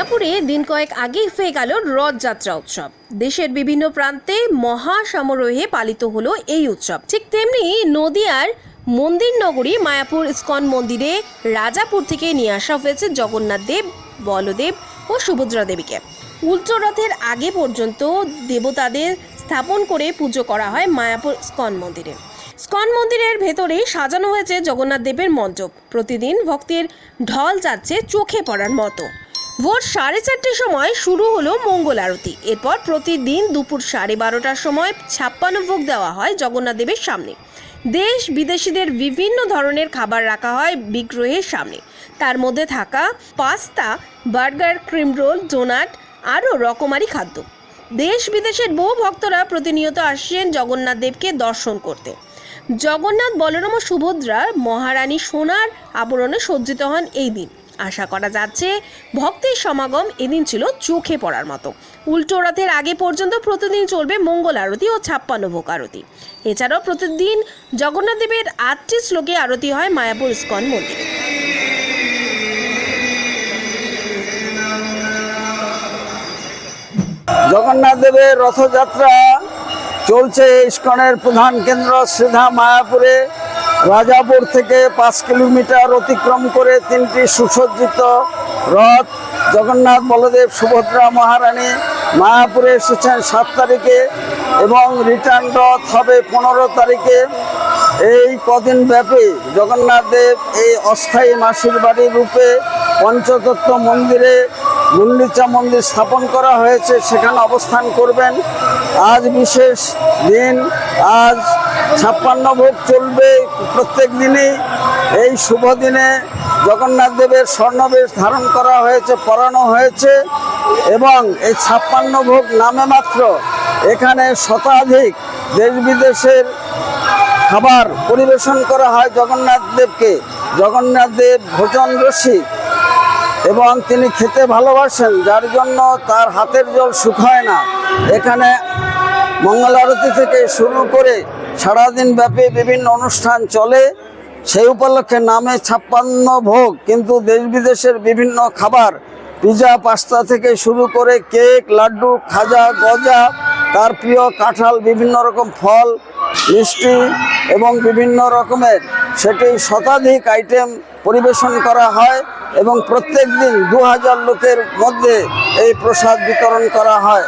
মায়াপুরে দিন কয়েক আগেই হয়ে গেল রথযাত্রা উৎসব। দেশের বিভিন্ন প্রান্তে মহা সমারোহে পালিত হলো এই উৎসব। ঠিক তেমনি নদিয়ার মন্দির নগরী মায়াপুর ইস্কন মন্দিরে রাজাপুর থেকে নিয়ে আসা হয়েছে জগন্নাথ দেব, বলদেব ও সুভদ্রা দেবীকে। উল্টো রথের আগে পর্যন্ত দেবতাদের স্থাপন করে পুজো করা হয় মায়াপুর স্কন মন্দিরে। স্কন মন্দিরের ভেতরে সাজানো হয়েছে জগন্নাথ দেবের মণ্ডপ। প্রতিদিন ভক্তের ঢল যাচ্ছে চোখে পড়ার মতো। ভোর সাড়ে চারটের সময় শুরু হলো মঙ্গল আরতি। এরপর প্রতিদিন দুপুর সাড়ে বারোটার সময় ছাপ্পান্ন ভোগ দেওয়া হয় জগন্নাথ দেবের সামনে। দেশ বিদেশিদের বিভিন্ন ধরনের খাবার রাখা হয় বিগ্রহের সামনে। তার মধ্যে থাকা pasta, burger, cream roll, donut, আরও রকমারি খাদ্য। দেশ বিদেশের বহু ভক্তরা প্রতিনিয়ত আসছেন জগন্নাথ দেবকে দর্শন করতে। জগন্নাথ বলরাম ও সুভদ্রা মহারানী সোনার আবরণে সজ্জিত হন এই দিন। আশা করা যাচ্ছে ভক্তের সমাগম এদিন ছিল চোখে পড়ার মতো। উল্টো রথের আগে পর্যন্ত প্রতিদিন চলবে মঙ্গল আরতি ও ছাপ্পান্ন ভোগ আরতি। এছাড়াও প্রতিদিন জগন্নাথ দেবের আটটি শ্লোকে আরতি হয় মায়াপুর ইস্কন মন্দিরে। জগন্নাথ দেবের রথযাত্রা চলছে ইস্কনের প্রধান কেন্দ্র শ্রীধা মায়াপুরে। রাজাপুর থেকে পাঁচ কিলোমিটার অতিক্রম করে তিনটি সুসজ্জিত রথ। জগন্নাথ বলদেব সুভদ্রা মহারানী মায়াপুরে এসেছেন সাত তারিখে এবং রিটার্ন রথ হবে পনেরো তারিখে। এই কদিন ব্যাপী জগন্নাথ দেব এই অস্থায়ী মাসির বাড়ি রূপে পঞ্চতত্ত্ব মন্দিরে গুন্ডিচা মন্দির স্থাপন করা হয়েছে, সেখানে অবস্থান করবেন। আজ বিশেষ দিন, আজ ছাপ্পান্ন ভোগ চলবে। প্রত্যেক দিনই এই শুভ দিনে জগন্নাথ দেবের স্বর্ণবেশ ধারণ করা হয়েছে, পরানো হয়েছে এবং এই ছাপ্পান্ন ভোগ নামে মাত্র এখানে শতাধিক দেশ বিদেশের খাবার পরিবেশন করা হয় জগন্নাথ দেবকে। জগন্নাথ দেব ভোজন রসিক এবং তিনি খেতে ভালোবাসেন, যার জন্য তার হাতের জল শুকায় না। এখানে মঙ্গল আরতি থেকে শুরু করে সারাদিন ব্যাপী বিভিন্ন অনুষ্ঠান চলে। সেই উপলক্ষে নামে ছাপ্পান্ন ভোগ, কিন্তু দেশ বিদেশের বিভিন্ন খাবার, পিজা, পাস্তা থেকে শুরু করে কেক, লাড্ডু, খাজা, গজা, তার প্রিয় কাঁঠাল, বিভিন্ন রকম ফল, মিষ্টি এবং বিভিন্ন রকমের। সেটি শতাধিক আইটেম পরিবেশন করা হয় এবং প্রত্যেক দিন দু হাজার লোকের মধ্যে এই প্রসাদ বিতরণ করা হয়।